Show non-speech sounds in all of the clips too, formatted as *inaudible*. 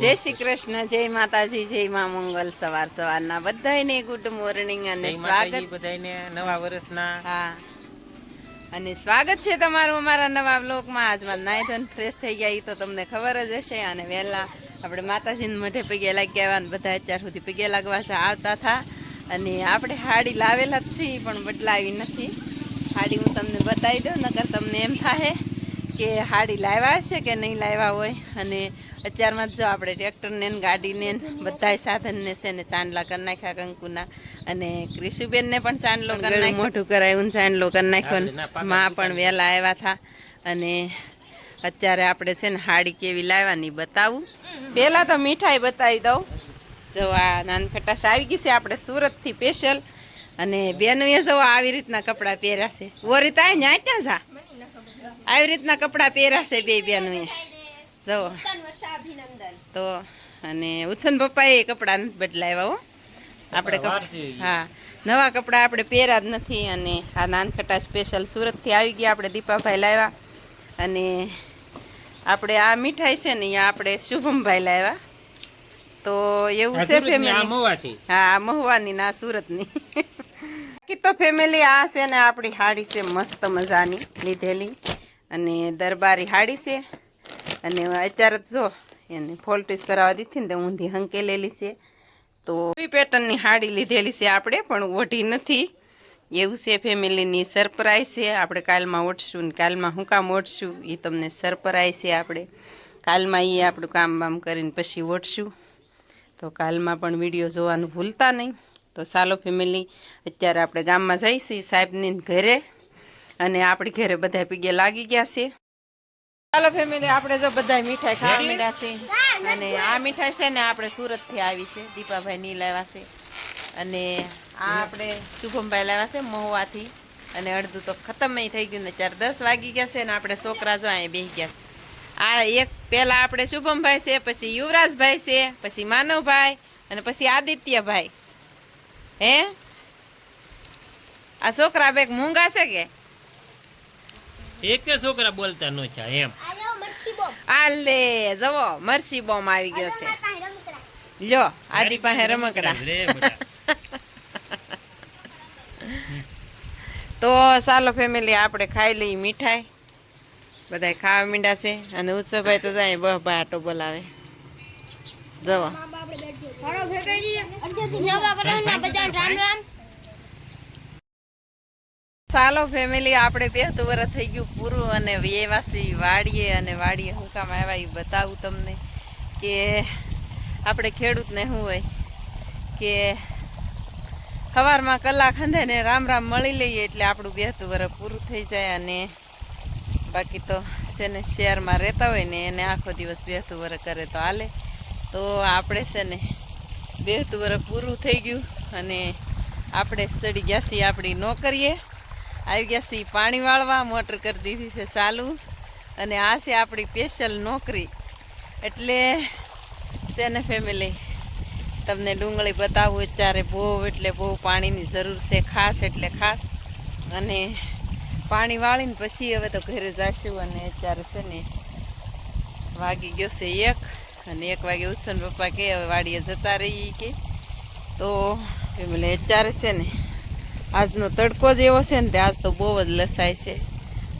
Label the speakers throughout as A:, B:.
A: જય શ્રી કૃષ્ણ જય માતાજી જય મા મંગલ સવાર સવારના બધાને ગુડ મોર્નિંગ અને સ્વાગત
B: બધાને નવા વર્ષના.
A: હા. અને સ્વાગત છે તમારું અમારા નવા બ્લોકમાં આજમાં નાઈ ધોઈને ફ્રેશ થઈ ગયા ઈ તો તમને ખબર જ હશે. અને વહેલા આપણે માતાજીને મઢે પગે લાગી આવ્યા બધા અત્યાર સુધી પગે લાગવા છે આવતા હતા. અને આપણે હાડી લાવેલા જ છીએ પણ બદલાવી નથી. હાડી હું તમને બતાવી દઉં નકર તમને એમ થાય કે હાડી લાવ્યા છે કે નહીં લાવ્યા હોય. અને અત્યારમાં જ આપણે ટ્રેક્ટરને ને ગાડીને ને બધાય સાધનને છે ને ચાંદલા કરી નાખ્યા કંકુના અને ક્રિશુબેનને પણ ચાંદલો કરી નાખ્યો. મોટું કરાયું ચાંદલો કરી નાખ્યો માં પણ વહેલા આવ્યા હતા અને અત્યારે આપણે છે ને હાડી કેવી લાવવાની બતાવું. પહેલાં તો મીઠાઈ બતાવી દઉં. જો આ નાનખટાશ આવી ગઈ છે આપણે સુરતથી સ્પેશિયલ અને બેનુએ જો આવી રીતના કપડાં પહેર્યા છે. ઓરી તાય ન્યા ક્યાં જા? આવી રીતના કપડાં પહેર્યા છે બે બેનુએ. જો તો અને ઉછન પપ્પાએ કપડાં નથી બદલાવ્યા હો. આપણે. હા. નવા કપડાં આપણે પહેર્યા જ નથી અને આ નાનખટા સ્પેશિયલ સુરતથી આવી ગયા આપણે દીપાભાઈ લાવ્યા. અને આપણે આ મીઠાઈ છે ને અહીંયા આપણે શુભમભાઈ લાવ્યા. તો એવું છે ફેમિલી હા આ મહુવાની ના સુરતની. બાકી તો ફેમિલી આ છે ને આપણી હાડી છે મસ્ત મજાની લીધેલી. અને દરબારી હાડી છે. અને અત્યારે જ જો એને ફોલ્ટીસ કરાવવા દીધી ને તો ઊંધી હંકેલેલી છે. તો એવી પેટર્નની હાડી લીધેલી છે આપણે, પણ ઓઢી નથી. એવું છે ફેમિલીની સરપ્રાઈઝ છે. આપણે કાલમાં ઓઢશું ને કાલમાં હું કામ ઓઢશું એ તમને સરપ્રાઈઝ છે આપણે. કાલમાં એ આપણું કામ બામ કરીને પછી ઓઢશું. તો કાલમાં પણ વીડિયો જોવાનું ભૂલતા નહીં. તો સાલો ફેમિલી, અત્યારે આપણે ગામમાં જઈશું સાહેબની ઘરે. અને આપણી ઘરે બધા પીગે લાગી ગયા છે. ચાલો ફેમિલી આપણે જો બધા મીઠાઈ ખાવા મીઠા છે અને આ મીઠાઈ છે ને આપણે સુરતથી આવી છે. દીપાભાઈ ની લાવ્યા છે. અને આ આપણે શુભમભાઈ લાવ્યા છે મહુવાથી. અને અડધું તો ખતમ થઈ ગયું ને ચાર દસ વાગી ગયા છે ને આપણે છોકરા જો અહીંયા બેસી ગયા. આ એક પેલા આપણે શુભમભાઈ છે પછી યુવરાજભાઈ છે પછી માનવભાઈ અને પછી આદિત્યભાઈ. હે? આ છોકરા બેગ મૂંગા છે કે?
B: એકે છોકરા બોલતા નો છે એમ.
A: આ લે જવો મરસી બોમ આવી ગયો છે. લ્યો આદિ પાસે રમકડા. તો ચાલો ફેમિલી આપણે ખાઈ લઈ મીઠાઈ. બધા ખાવા મીંડા છે અને ઉત્સવભાઈ તો જાય બહ બાટો બોલાવે. જવો.
C: રામ રામ.
A: ચાલો ફેમિલી આપણે બેહતું વર થઈ ગયું પૂરું અને વેવાસી વાડીએ અને વાડીએ હું કામ આવ્યા, એ બતાવું તમને કે આપણે ખેડૂતને શું હોય કે સવારમાં કલાક હંધે ને રામ રામ મળી લઈએ એટલે આપણું બેહતું વર પૂરું થઈ જાય અને બાકી તો છે શહેરમાં રહેતા હોય ને એને આખો દિવસ બેહતું વર કરે તો હાલે. તો આપણે છે ને બેહતું વરસ પૂરું થઈ ગયું અને આપણે ચડી ગયા છીએ આપણી નોકરીએ. આવી ગયા છીએ પાણી વાળવા, મોટર કરી દીધી છે ચાલુ. અને આ છે આપણી સ્પેશિયલ નોકરી. એટલે છે ને ફેમિલી તમને ડુંગળી બતાવું અત્યારે બહુ, એટલે બહુ પાણીની જરૂર છે, ખાસ એટલે ખાસ. અને પાણી વાળીને પછી હવે તો ઘરે જઈશું અને અત્યારે છે ને વાગી ગયો છે એક. અને એક વાગે ઉછન પપ્પા કે, હવે વાડીએ જતા રહીએ કે. તો ફેમિલી અત્યારે છે ને આજનો તડકો જ એવો છે ને તે આજ તો બહુ જ લસાય છે.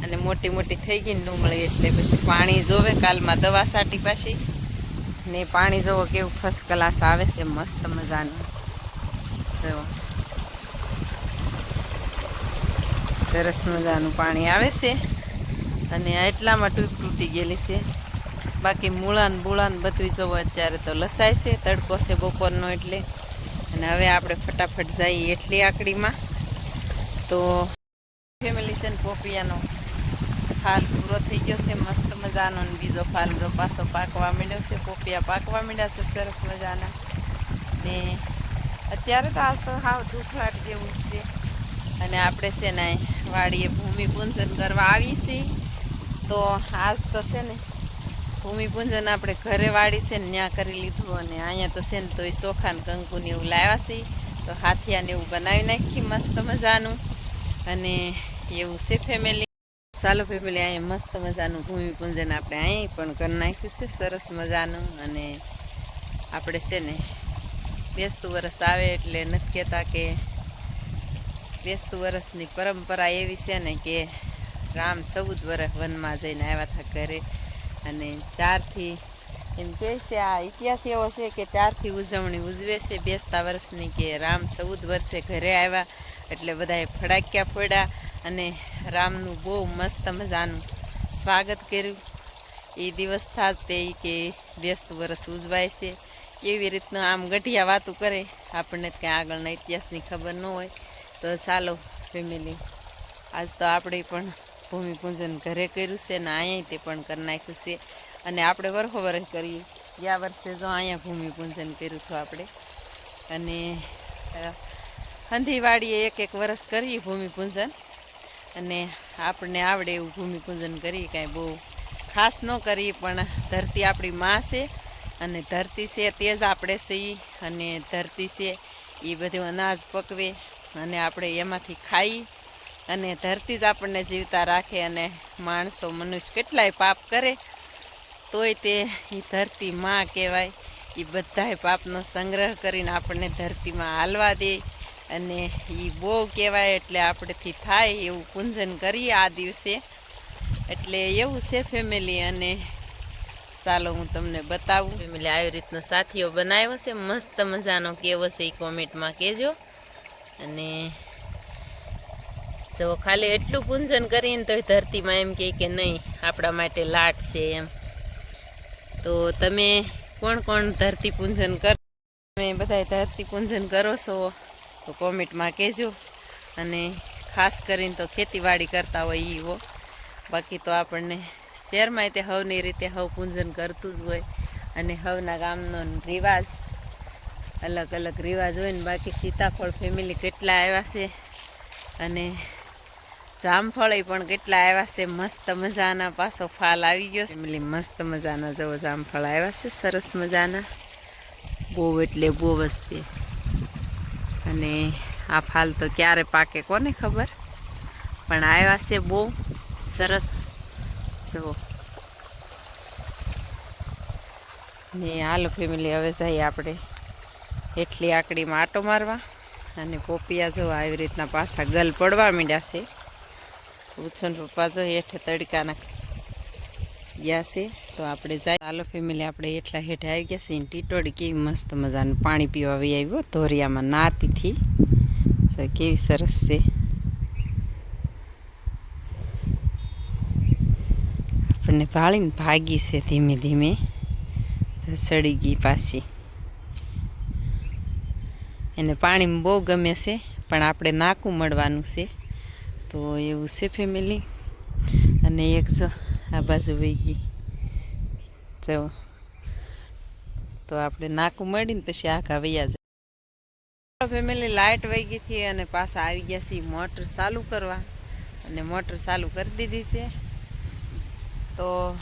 A: અને મોટી મોટી થઈ ગઈ ને ડુંગળી એટલે પછી પાણી જોવે, કાલમાં દવા સાટી પાછી. ને પાણી જોવો કેવું ફર્સ્ટ ક્લાસ આવે છે, મસ્ત મજાનું. જુઓ સરસ મજાનું પાણી આવે છે. અને એટલામાં ટૂંક તૂટી ગયેલી છે. બાકી મૂળાન બુળાન બધું જોવો, અત્યારે તો લસાય છે, તડકો છે બપોરનો એટલે. અને હવે આપણે ફટાફટ જઈએ એટલી આકડીમાં. તો ફેમિલી છે ને પોપિયાનો ફાલ પૂરો થઈ ગયો છે, મસ્ત મજાનો ને બીજો ફાલ જો પાછો પાકવા માંડ્યો છે, પોપિયા પાકવા માંડ્યા છે, સરસ મજાના. ને અત્યારે તો આજ તો હાવ દુખલાટ જેવું છે. અને આપણે છે ને વાડીએ ભૂમિપૂજન કરવા આવી છીએ. તો આજ તો છે ને ભૂમિપૂજન આપણે ઘરે વાડી છે ને ત્યાં કરી લીધું અને અહીંયા તો છે ને તો એ ચોખા ને કંકુને એવું લાવ્યા છે. તો હાથિયાને એવું બનાવી નાખી મસ્ત મજાનું. અને એવું છે ફેમિલી ચાલો ફેમિલી અહીંયા મસ્ત મજાનું ભૂમિપૂજન આપણે અહીં પણ કરી નાખ્યું છે, સરસ મજાનું અને આપણે છે ને બેસતું વરસ આવે એટલે નથી કહેતા કે બેસતું વરસની પરંપરા એવી છે ને કે રામ ચૌદ વર્ષ વનમાં જઈને આવ્યા હતા ઘરે અને ત્યારથી એમ કહે છે, આ ઇતિહાસ એવો છે કે ત્યારથી ઉજવણી ઉજવે છે, બેસતા વર્ષની કે રામ ચૌદ વર્ષે ઘરે આવ્યા એટલે બધાએ ફડાક્યા ફોડ્યા અને રામનું બહુ મસ્ત મજાનું સ્વાગત કર્યું. એ દિવસ થાત તે કે બેસતું વરસ ઉજવાય છે. એવી રીતનું આમ ગઢિયા વાતું કરે. આપણને ક્યાં આગળના ઇતિહાસની ખબર ન હોય. તો ચાલો ફેમિલી, આજ તો આપણે પણ ભૂમિપૂજન ઘરે કર્યું છે ને અહીંયા તે પણ કરી નાખ્યું છે. અને આપણે વરહો વરહ કરીએ. ગયા વર્ષે જો અહીંયા ભૂમિપૂજન કર્યું હતું આપણે. અને હંધીવાડીએ એક એક વરસ કરીએ ભૂમિપૂજન અને આપણને આવડે એવું ભૂમિપૂજન કરીએ કાંઈ બહુ ખાસ ન કરીએ પણ ધરતી આપણી માં છે અને ધરતી છે તે જ આપણે છીએ અને ધરતી છે એ બધું અનાજ પકવે અને આપણે એમાંથી ખાઈ અને ધરતી જ આપણને જીવતા રાખે અને માણસો મનુષ્ય કેટલાય પાપ કરે, તોય તે એ ધરતી માં કહેવાય. એ બધાય પાપનો સંગ્રહ કરીને આપણને ધરતીમાં હાલવા દે. અને એ બહુ કહેવાય એટલે આપણેથી થાય એવું પૂંજન કરીએ આ દિવસે. એટલે એવું છે ફેમિલી અને ચાલો હું તમને બતાવું. ફેમિલી આવી રીતનો સાથીઓ બનાવ્યો છે. મસ્ત મજાનો કેવો છે એ કોમેન્ટમાં કહેજો. અને જો ખાલી એટલું પૂંજન કરીને તો ધરતીમાં એમ કહે કે નહીં, આપણા માટે લાટ છે એમ. તો તમે કોણ કોણ ધરતી પૂંજન કરો તમે બધા ધરતી પૂંજન કરો છો? તો કોમેન્ટમાં કહેજો. અને ખાસ કરીને તો ખેતીવાડી કરતા હોય એ હો. બાકી તો આપણને શહેરમાં તે હવની રીતે હવ પૂંજન કરતું જ હોય. અને હવના ગામનો રિવાજ, અલગ અલગ રિવાજ હોય ને બાકી સીતાફળ ફેમિલી કેટલા આવ્યા છે. અને જામફળ પણ કેટલા આવ્યા છે. મસ્ત મજાના પાછો ફાલ આવી ગયો ફેમિલી મસ્ત મજાના જવો જામફળ આવ્યા છે. સરસ મજાના. બહુ એટલે બહુ વસ્તી. અને આ ફાલ તો ક્યારે પાકે કોને ખબર? પણ આવ્યા છે બહુ સરસ. જુઓ ને હાલો ફેમિલી હવે જઈએ આપણે એટલી આકડીમાં આટો મારવા. અને પોપિયા જો આવી રીતના પાછા ગલ પડવા માંડ્યા છે. ઉછન પપ્પા, જો હેઠે તડકાના ગયા છે. તો આપણે જાય. હાલો ફેમિલી આપણે એટલા હેઠે આવી ગયા છે ને ટીટોડી કેવી મસ્ત મજાનું પાણી પીવા આવી આવ્યો. ધોરિયામાં નાતીથી કેવી સરસ છે. આપણને ભાળીને ભાગી છે ધીમે ધીમે. સડી ગઈ પાછી. એને પાણી બહુ ગમે છે, પણ આપણે નાકું મળવાનું છે. તો એવું છે ફેમિલી અને એક જો આ બાજુ વહી ગઈ. જો. તો આપણે નાકું મળીને પછી આખા વૈયા જાય ફેમિલી લાઇટ વહી ગઈ હતી અને પાછા આવી ગયા છે મોટર ચાલુ કરવા. અને મોટર ચાલુ કરી દીધી છે. તો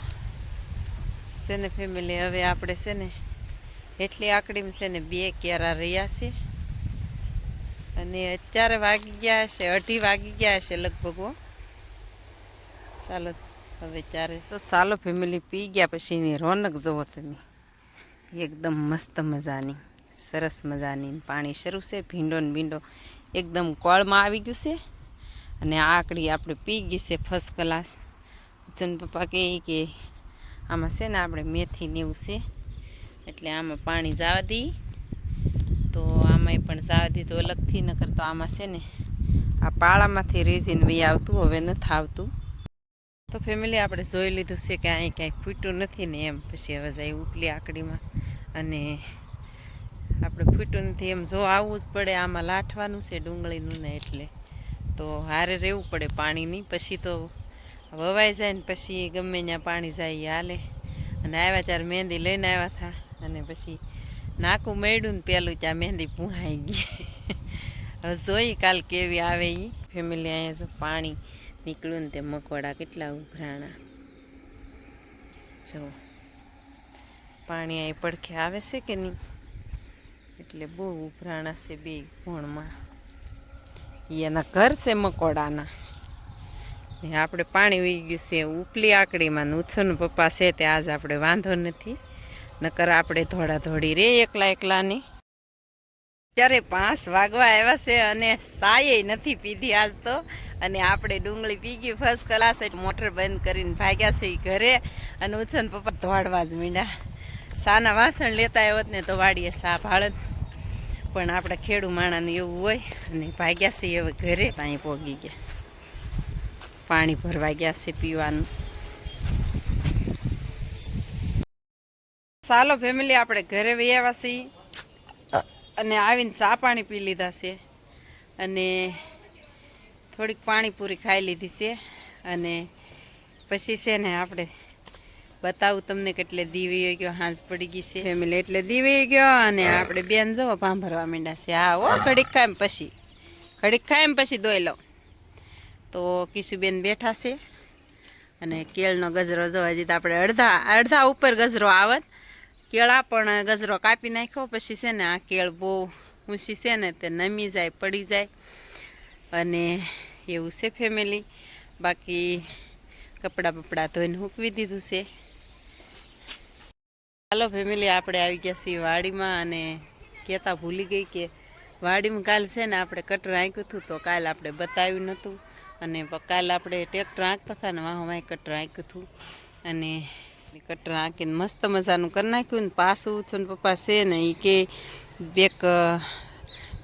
A: છે ને ફેમિલી હવે આપણે છે ને એટલી આકડીમાં છે ને બે કેરા રહ્યા છે. અને અત્યારે વાગી ગયા હશે અઢી વાગી ગયા હશે લગભગ ચાલો હવે ત્યારે તો સાલો ફેમિલી પી ગયા પછીની રોનક જુઓ તમે. એકદમ મસ્ત મજાની, સરસ મજાની પાણી શરૂ છે, ભીંડો ને ભીંડો એકદમ કોળમાં આવી ગયું છે. અને આકડી આપણે પી ગઈ છે ફર્સ્ટ ક્લાસ ચંદ પપ્પા કહે કે આમાં છે ને આપણે મેથી ને એવું છે, એટલે આમાં પાણી જવા દઈએ તો આમાંય પણ જવા દીધું અલગથી, નકર તો આમાં છે ને આ પાળામાંથી રીઝીન વી આવતું, હવે નથી આવતું. તો ફેમિલી આપણે જોઈ લીધું છે કે અહીં ક્યાંય ફૂટ્યું નથી ને એમ. પછી હવે જાય ઉપલી આકડીમાં અને આપણે ફૂટ્યું નથી એમ. જો આવવું જ પડે, આમાં લાઠવાનું છે ડુંગળીનું ને એટલે. તો હારે રહેવું પડે પાણીની. પછી તો વવાઈ જાય ને પછી ગમે ત્યાં પાણી જાય હાલે. અને આવ્યા ત્યારે મહેંદી લઈને આવ્યા હતા અને પછી નાકું મેળ્યું ને પેલું ત્યાં મહેંદી પૂહાઈ ગઈ. *laughs* હવે જોઈ કાલ કેવી આવે એ ફેમિલી અહીંયા પાણી નીકળ્યું ને તે મકોડા કેટલા ઉભરાણા. જો, પાણી અહીં પડખે આવે છે કે નહીં? એટલે બહુ ઉભરાણા છે બે ભોણમાં એના ઘર છે મકોડાના. આપણે પાણી વહી ગયું છે ઉપલી આકડીમાં. ઉછોનું પપ્પા છે તે આજ આપણે વાંધો નથી. નકર આપણે ધોડી રે એકલા એકલાની. જ્યારે પાંચ વાગવા આવ્યા છે અને સાયે નથી પીધી આજ તો. અને આપણે ડુંગળી પી ગઈ ફર્સ્ટ ક્લાસ એટલે મોટર બંધ કરીને ભાગ્યા છે ઘરે. અને ઉછન પપ્પા ધોડવા જ મીંડા સાના વાસણ લેતા આવ્યો ને તો વાડીએ સા ભાળત પણ આપણે ખેડૂ માણાને એવું હોય અને ભાગ્યા છે હવે ઘરે ત્યાં પોગી ગયા. પાણી ભરવા ગયા છે પીવાનું. ચાલો ફેમિલી આપણે ઘરે વહી છીએ. અને આવીને ચા પાણી પી લીધા છે. અને થોડીક પાણીપુરી ખાઈ લીધી છે. અને પછી છે ને આપણે બતાવું તમને કેટલે દીવી ગયો હાંજ પડી ગઈ છે. ફેમિલી એટલે દીવી ગયો અને આપણે બેન જવો ભાંભરવા માંડ્યા છે. હા હો ઘડીક ખાય પછી. ઘડીક ખાય પછી દોઈ લઉં. તો કિશુબેન બેઠા છે. અને કેળનો ગજરો જો હજી તો આપણે અડધા અડધા ઉપર ગજરો આવત કેળા પણ ગજરો કાપી નાખ્યો, પછી છે ને આ કેળ બહુ ઊંચી છે ને તે નમી જાય, પડી જાય. અને એવું છે ફેમિલી બાકી કપડાં બપડાં ધોઈને હૂકવી દીધું છે. ચાલો ફેમિલી આપણે આવી ગયા છીએ વાડીમાં અને કહેતા ભૂલી ગઈ કે વાડીમાં કાલ છે ને આપણે કટર આંક્યું હતું તો કાલ આપણે બતાવ્યું નહોતું. અને કાલ આપણે ટ્રેક્ટર આંકતા હતા ને વાહ વાહ કટર આંક્યું હતું. અને કટર હાંકીને મસ્ત મજાનું કરી નાખ્યું ને પાછું છે ને પપ્પા છે ને એ કે બેક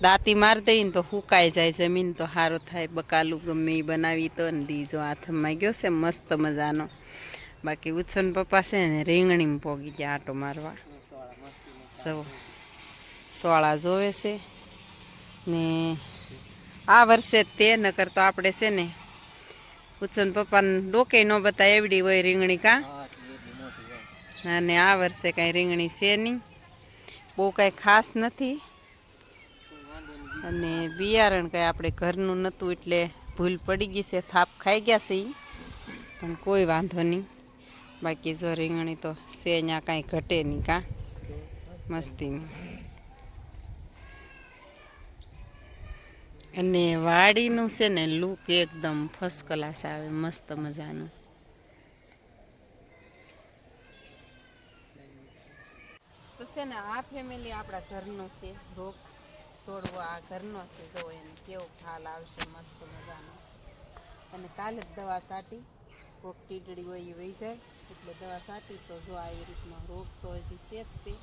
A: દાંતી મારી દઈને તો હુકાઈ જાય જમીન તો સારો થાય. બકાલું ગમે એ બનાવી તો ને દીજો હાથમાં ગયો છે, મસ્ત મજાનો. બાકી ઉછન પપ્પા છે ને રીંગણીમાં પોગી ગયા આટો મારવા. સૌ, સોળા જોવે છે ને આ વર્ષે તે, નકર તો આપણે છે ને ઉછન પપ્પાને ડોકે ન બતા એવડી હોય રીંગણી કાં. અને આ વર્ષે કાંઈ રીંગણી છે નહીં. બહુ કાંઈ ખાસ નથી. અને બિયારણ કાંઈ આપણે ઘરનું નહોતું એટલે ભૂલ પડી ગઈ છે. થાપ ખાઈ ગયા છે. પણ કોઈ વાંધો નહીં. બાકી જો રીંગણી તો છે અહીંયા કાંઈ ઘટે નહીં કાં. મસ્તીની અને વાડીનું છે ને લુક એકદમ ફર્સ્ટ ક્લાસ આવે, મસ્ત મજાનું. છે ને, આ ફેમિલી આપણા ઘરનો છે. રોગ છોડવો આ ઘરનો છે. જો એને કેવો ખ્યાલ આવશે, મસ્ત મજાનો. અને કાલે જ દવા સાટી, કોક ટીટડી હોય એ વહી જાય. એટલે દવા સાટી તો જો આવી રીતનો રોગ તો હજી છે તે.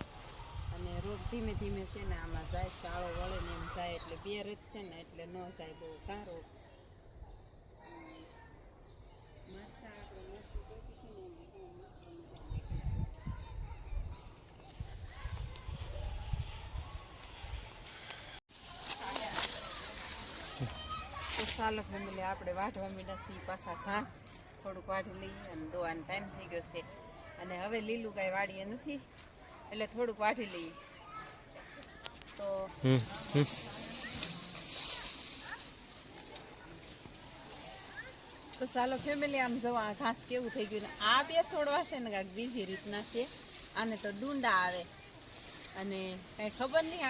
A: અને રોગ ધીમે ધીમે છે ને આમાં જાય, શાળો વળે ને એમ જાય. એટલે બે જ છે ને, એટલે ન જાય બહુ કાં રોગ મરચાં આપણે મરચું જોઈતી હતી ને એમ બહુ મસ્ત મજાનું. તો ચાલો ફેમિલી આપણે વાઢવા મીડા સી પાછા ઘાસ. થોડુંક વાઢી લઈએ અને દોવાનો ટાઈમ થઈ ગયો છે. અને હવે લીલું કાંઈ વાડીએ નથી એટલે થોડુંક વાઢી લઈએ. તો તો ચાલો ફેમિલી આમ જવા ઘાસ કેવું થઈ ગયું ને આ બે છોડવા છે ને કાંઈક બીજી રીતના છે. આને તો ડુંડા આવે.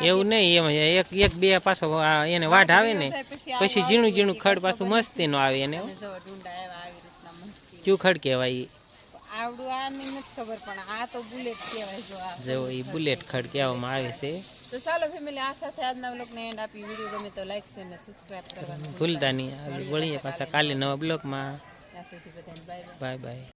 B: એવું નહીં એમાં એક એક બે પાછો એને વાઢ આવે ને પછી ઝીણું ઝીણું ખડ પાછું મસ્તી નો આવે એને
A: મસ્તી.
B: ચૂખડ કહેવાય ઈ.
A: આવડું આની નથી ખબર પણ આ તો બુલેટ કહેવાય
B: જેવો એ બુલેટ ખડ કહેવામાં આવે છે.
A: તો ચાલો ફેમિલી આ સાથે આજના વ્લોગને એન્ડ આપી વીડિયો ગમે તો લાઈક છે અને સબસ્ક્રાઇબ કરવાનું
B: ભૂલતા નહીં. આગળ વળીએ પાછા કાલે નવા
A: બાય
B: બાય બાય